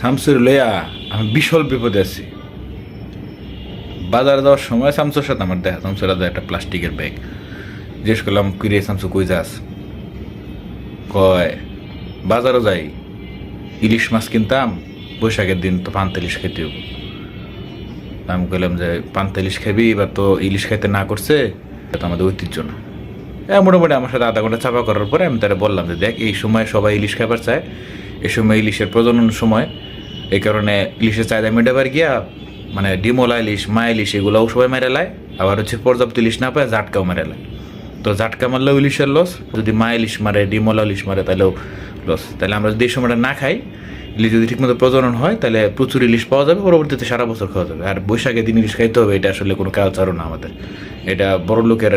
শামসুর লইয়া আমি বিশাল বিপদে আছি। বাজারে যাওয়ার সময় শামসুর সাথে আমার দেখা। শামসুর হাতে একটা প্লাস্টিকের ব্যাগ। জিজ্ঞেস করলাম কিরে শামসু, কই যাস? কয়, বাজারও যাই। ইলিশ মাছ কিনতাম, বৈশাখের দিন তো পান্তা ইলিশ খেতে হইব। আমি কইলাম যে পান্তা ইলিশ খাবি এবার তো ইলিশ খাইতে না করছে, এটা তো আমাদের ঐতিহ্য না। হ্যাঁ মোটামুটি আমার সাথে আধা ঘণ্টা চাপা করার পরে আমি তারা বললাম যে, দেখ, এই সময় সবাই ইলিশ খাবার চায়। এই সময় ইলিশের প্রজনন সময় এই কারণে ইলিশের চাহিদা মেটাবার গিয়া মানে ডিমোলা ইলিশ মা ইলিশ এগুলোও সবাই মেরে লায় আবার হচ্ছে পর্যাপ্ত ইলিশ না পায় জাটকাও মেরে লায় তো জাটকা মারলেও ইলিশের লস যদি মা ইলিশ মারে, ডিমোলা ইলিশ মারে, তাহলেও লস তাহলে আমরা যদি এই সময়টা না খাই, ইলিশ যদি ঠিকমতো প্রজনন হয়, তাহলে প্রচুর ইলিশ পাওয়া যাবে, পরবর্তীতে সারা বছর খাওয়া যাবে। আর বৈশাখে দিন ইলিশ খাইতে হবে, এটা আসলে কোনো কালচারও না আমাদের। এটা বড় লোকের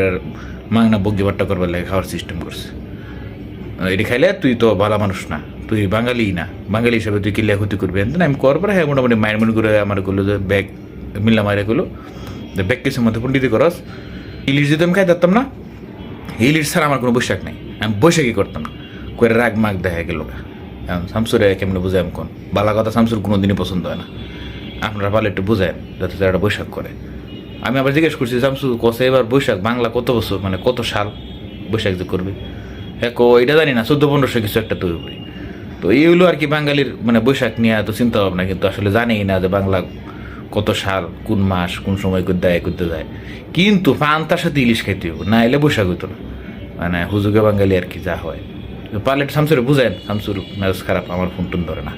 মাংনা বগ্গি বাট্টা করবার লাগে, খাওয়ার সিস্টেম করছে। এটি খাইলে তুই তো ভালো মানুষ না। তুই বাঙালি না? বাঙালি হিসাবে তুই কিল্লা ক্ষতি করবি? আমি করার পরে হ্যাঁ মোটামুটি মায়ের মনে করে আমার করল যে, ব্যাগ, মিল্লা মায়ের করল। যে, ব্যাগ কিছুর মধ্যে পণ্ডিতি করস। ইলিশ যদি আমি খাই ধরতাম না, ইলিশ ছাড়া আমার কোনো বৈশাখ নেই। আমি বৈশাখই করতাম না। করে রাগ মাগ দেখা গেল এখন শামসুরে কেমনে বুঝাই আমি কোন? বালা কথা শামসুর কোনো দিনই পছন্দ হয় না। আপনারা ভালো একটু বুঝেন যাতে তারা বৈশাখ করে। আমি আবার জিজ্ঞেস করছি, শামসু কষে এবার বৈশাখ, বাংলা কত বছর মানে কত সাল বৈশাখ যে করবে? হ্যাঁ কো এটা জানি না, চোদ্দ, পনেরোশো কিছু একটা তৈরি করি। তো এই হলো আর কি বাঙালির মানে বৈশাখ নিয়ে এত চিন্তা ভাবনা কিন্তু আসলে জানেই না যে বাংলা কত সাল, কোন মাস, কোন সময় করতে দেয় করতে দেয়। কিন্তু পান্তার সাথে ইলিশ খাইতে হবে না এলে বৈশাখ হইতো না। মানে হুজুগে বাঙালি আর কি যা হয়। পারলে শামসুরে বুঝেন শামসুর মেজাজ খারাপ, আমার ফোন টোন ধরে না।